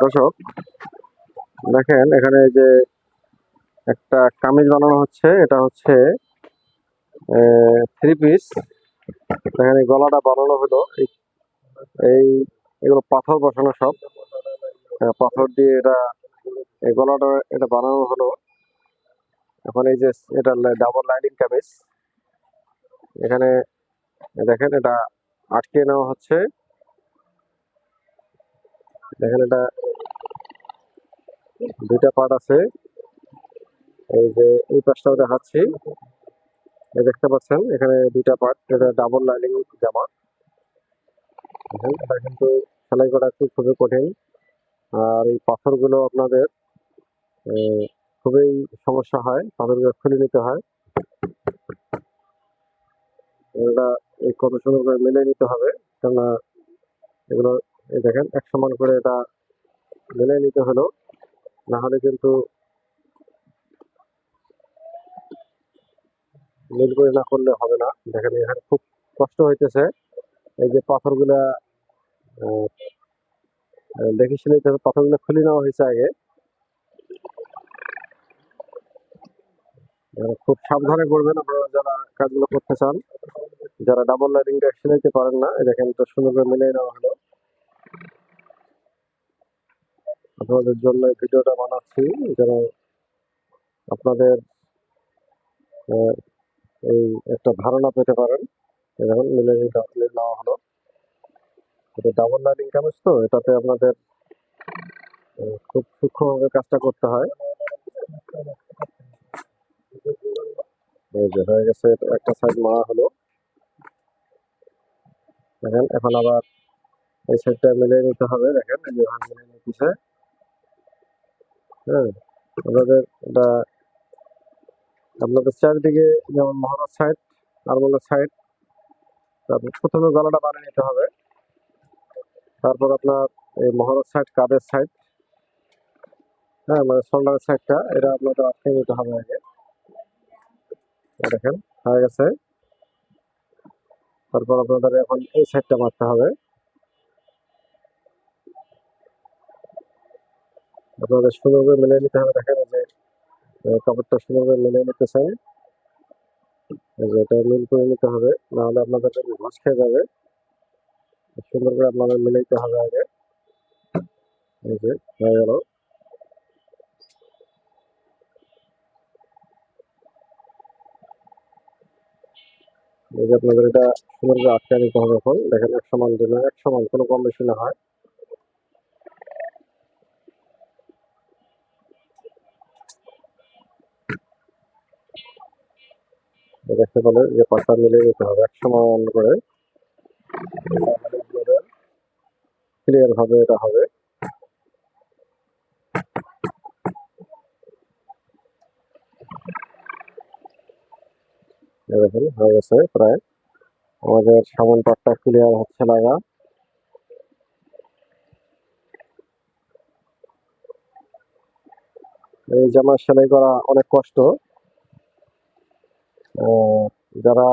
দর্শক, দেখেন এখানে যে একটা কামিজ বানানো হচ্ছে, এটা হচ্ছে থ্রি পিস এখানে গলাটা বানানো হলো, এই এগুলো পাথর বসানো সব। পাথর দিয়ে এটা, এই গলাটা এটা বানানো হলো। এখন এই যে এটা ডাবল লাইনিং কামিজ। এখানে, দেখেন এটা আটকে নেওয়া হচ্ছে। দেখেন এটা দুইটা পার্ট আছে। এই যে এই পাশটাও দেখাচ্ছি এই দেখতে পাচ্ছেন, এখানে দুইটা পার্ট এটা ডাবল লাইনিং জামা। এটা কিন্তু সেলাই করা খুব খুবই কঠিন। আর এই পাথরগুলো আপনাদের খুবই সমস্যা হয়, পাথরগুলো খুলে নিতে হয়। এটা এই কত সুন্দর করে মিলিয়ে নিতে হবে, কেননা এগুলো এই দেখেন, এক সমান করে এটা মিলিয়ে নিতে হলো। না হলে কিন্তু মিল করে না করলে হবে না। দেখেন, এখানে খুব কষ্ট হইতেছে। এই যে পাথরগুলা দেখে নিতে পাথরগুলো খুলে নেওয়া হয়েছে আগে। খুব সাবধানে করবেন, আপনারা যারা কাজগুলো করতে চান, যারা ডাবল লাইনিংটা নিতে পারেন না দেখেন তো সুন্দর করে মিলিয়ে নেওয়া হলো। আপনাদের জন্য ভিডিওটা বানাচ্ছি, যেন আপনাদের এই একটা ধারণা পেতে পারেন। এখন মিলে নেওয়া হলো। এটা ডাবল লাইনিং কামিজ তো, এটাতে আপনাদের খুব সূক্ষ্মভাবে কাজটা করতে হয়। যে হয়ে গেছে, একটা সাইড মারা হলো। দেখেন, এখন আবার এই সাইডটা মিলিয়ে নিতে হবে, দেখেন, এই যে নিতেছে। হ্যাঁ আপনাদের এটা আপনাদের চারিদিকে যেমন মহারাজ সাইড আরমোলের সাইড তারপর প্রথমে গলাটা বানিয়ে নিতে হবে। তারপর আপনার এই মহারাজ সাইড কাদের সাইড হ্যাঁ মানে শোল্ডারের সাইডটা এটা আপনাদের আটকে নিতে হবে আগে। দেখেন, হয়ে গেছে। তারপর আপনাদের এখন এই সাইডটা মারতে হবে। আপনাদের সুন্দর করে মিলিয়ে নিতে হবে। দেখেন যে কাপড়টা সুন্দরভাবে নিতেছেন। এই যে, এটা মিল করে নিতে হবে। নাহলে আপনাদের ঘষ খেয়ে যাবে। সুন্দর করে আপনাদের মিলে নিতে হবে আগে। এই যে এই যে, আপনাদের এটা সুন্দর করে আটকে নিতে হবে এখন। দেখেন এক সমান যেন এক সমান কোনো কম বেশি না হয়। দেখতে পেলে যে পাতা মিলিয়ে নিতে হবে। এক সমান করে ক্লিয়ার ভাবে এটা হবে। দেখুন, হয়ে গেছে প্রায়। আমাদের সামন পাটটা ক্লিয়ার হচ্ছে লাগা এই জামা সেলাই করা অনেক কষ্ট। যারা